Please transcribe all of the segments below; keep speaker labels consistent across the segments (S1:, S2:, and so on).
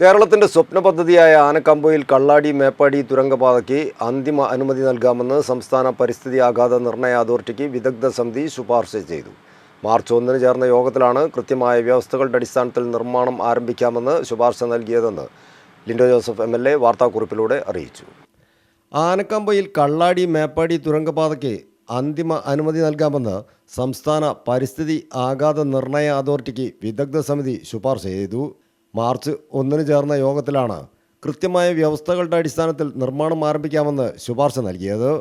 S1: കേരളത്തിന്റെ സ്വപ്ന പദ്ധതിയായ ആനക്കമ്പയിൽ കള്ളാടി മേപ്പാടി തുരങ്കപാതയ്ക്ക് അന്തിമ അനുമതി നൽകാമെന്ന് സംസ്ഥാന പരിസ്ഥിതി ആഘാത നിർണയ അതോറിറ്റിക്ക് വിദഗ്ധ സമിതി ശുപാർശ ചെയ്തു. മാർച്ച് ഒന്നിന് ചേർന്ന യോഗത്തിലാണ് കൃത്യമായ വ്യവസ്ഥകളുടെ അടിസ്ഥാനത്തിൽ നിർമ്മാണം ആരംഭിക്കാമെന്ന് ശുപാർശ നൽകിയതെന്ന് Linto Joseph M L A വാർത്താക്കുറിപ്പിലൂടെ അറിയിച്ചു. ആനക്കമ്പയിൽ കള്ളാടി മേപ്പാടി തുരങ്കപാതയ്ക്ക് അന്തിമ അനുമതി നൽകാമെന്ന് സംസ്ഥാന പരിസ്ഥിതി ആഘാത നിർണയ അതോറിറ്റിക്ക് വിദഗ്ധ സമിതി ശുപാർശ ചെയ്തു. മാർച്ച് ഒന്നിന് ചേർന്ന യോഗത്തിലാണ് കൃത്യമായ വ്യവസ്ഥകളുടെ അടിസ്ഥാനത്തിൽ നിർമ്മാണം ആരംഭിക്കാമെന്ന് ശുപാർശ നൽകിയത്.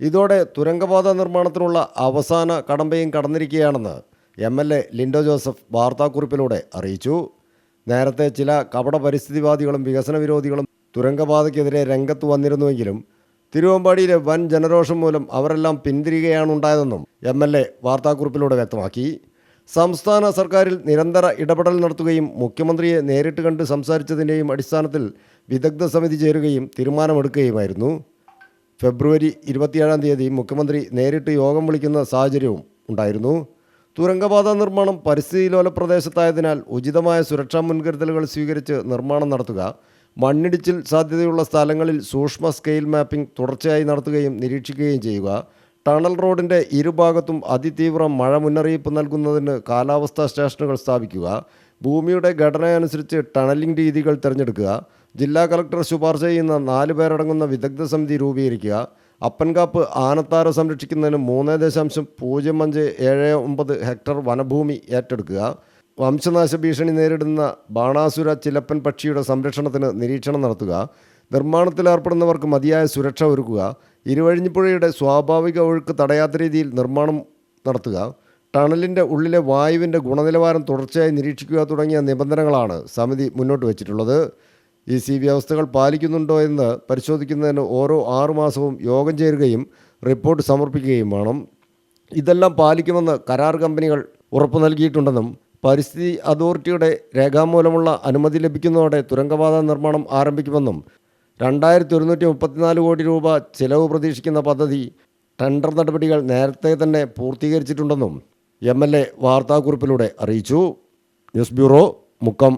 S1: ഇതോടെ തുരങ്കപാത നിർമ്മാണത്തിനുള്ള അവസാന കടമ്പയും കടന്നിരിക്കുകയാണെന്ന് M L A Linto Joseph വാർത്താക്കുറിപ്പിലൂടെ അറിയിച്ചു. നേരത്തെ ചില കപട പരിസ്ഥിതിവാദികളും വികസന വിരോധികളും തുരങ്കപാതയ്ക്കെതിരെ രംഗത്ത് വന്നിരുന്നുവെങ്കിലും തിരുവമ്പാടിയിലെ വൻ ജനരോഷം മൂലം അവരെല്ലാം പിന്തിരികയാണുണ്ടായതെന്നും എം എൽ എ വാർത്താക്കുറിപ്പിലൂടെ വ്യക്തമാക്കി. സംസ്ഥാന സർക്കാരിൽ നിരന്തര ഇടപെടൽ നടത്തുകയും മുഖ്യമന്ത്രിയെ നേരിട്ട് കണ്ട് സംസാരിച്ചതിന്റെയും അടിസ്ഥാനത്തിൽ വിദഗ്ധ സമിതി ചേരുകയും തീരുമാനമെടുക്കുകയുമായിരുന്നു. ഫെബ്രുവരി ഇരുപത്തിയേഴാം തീയതി മുഖ്യമന്ത്രി നേരിട്ട് യോഗം വിളിക്കുന്ന സാഹചര്യവും ഉണ്ടായിരുന്നു. തുരങ്കപാത നിർമ്മാണം പരിസ്ഥിതി ലോല പ്രദേശത്തായതിനാൽ ഉചിതമായ സുരക്ഷാ മുൻകരുതലുകൾ സ്വീകരിച്ച് നിർമ്മാണം നടത്തുക മണ്ണിടിച്ചിൽ സാധ്യതയുള്ള സ്ഥലങ്ങളിൽ സൂക്ഷ്മ സ്കെയിൽ മാപ്പിംഗ് തുടർച്ചയായി നടത്തുകയും നിരീക്ഷിക്കുകയും ചെയ്യുക ടണൽ റോഡിന്റെ ഇരുഭാഗത്തും അതിതീവ്ര മഴ മുന്നറിയിപ്പ് നൽകുന്നതിന് കാലാവസ്ഥാ സ്റ്റേഷനുകൾ സ്ഥാപിക്കുക ഭൂമിയുടെ ഘടനയനുസരിച്ച് ടണലിംഗ് രീതികൾ തിരഞ്ഞെടുക്കുക ജില്ലാ കളക്ടർ ശുപാർശ ചെയ്യുന്ന നാല് പേരടങ്ങുന്ന വിദഗ്ധ സമിതി രൂപീകരിക്കുക അപ്പൻകാപ്പ് ആനത്താര സംരക്ഷിക്കുന്നതിന് മൂന്ന് ദശാംശം പൂജ്യം അഞ്ച് ഏഴ് ഒമ്പത് ഹെക്ടർ വനഭൂമി ഏറ്റെടുക്കുക വംശനാശ ഭീഷണി നേരിടുന്ന ബാണാസുര ചിലപ്പൻ പക്ഷിയുടെ സംരക്ഷണത്തിന് നിരീക്ഷണം നടത്തുക നിർമ്മാണത്തിലേർപ്പെടുന്നവർക്ക് മതിയായ സുരക്ഷ ഒരുക്കുക ഇരുവഴിഞ്ഞിപ്പുഴയുടെ സ്വാഭാവിക ഒഴുക്ക് തടയാത്ത രീതിയിൽ നിർമ്മാണം നടത്തുക ടണലിന്റെ ഉള്ളിലെ വായുവിന്റെ ഗുണനിലവാരം തുടർച്ചയായി നിരീക്ഷിക്കുക തുടങ്ങിയ നിബന്ധനകളാണ് സമിതി മുന്നോട്ട് വച്ചിട്ടുള്ളത്. ഈ സി വ്യവസ്ഥകൾ പാലിക്കുന്നുണ്ടോ എന്ന് പരിശോധിക്കുന്നതിന് ഓരോ ആറുമാസവും യോഗം ചേരുകയും റിപ്പോർട്ട് സമർപ്പിക്കുകയും വേണം. ഇതെല്ലാം പാലിക്കുമെന്ന് കരാർ കമ്പനികൾ ഉറപ്പു നൽകിയിട്ടുണ്ടെന്നും പരിസ്ഥിതി അതോറിറ്റിയുടെ രേഖാമൂലമുള്ള അനുമതി ലഭിക്കുന്നതോടെ തുരങ്കപാത നിർമ്മാണം ആരംഭിക്കുമെന്നും രണ്ടായിരത്തി ഒരുന്നൂറ്റി മുപ്പത്തിനാല് കോടി രൂപ ചിലവ് പ്രതീക്ഷിക്കുന്ന പദ്ധതി ടെൻഡർ നടപടികൾ നേരത്തെ തന്നെ പൂർത്തീകരിച്ചിട്ടുണ്ടെന്നും എം എൽ എ വാർത്താക്കുറിപ്പിലൂടെ അറിയിച്ചു. News bureau Mukkam.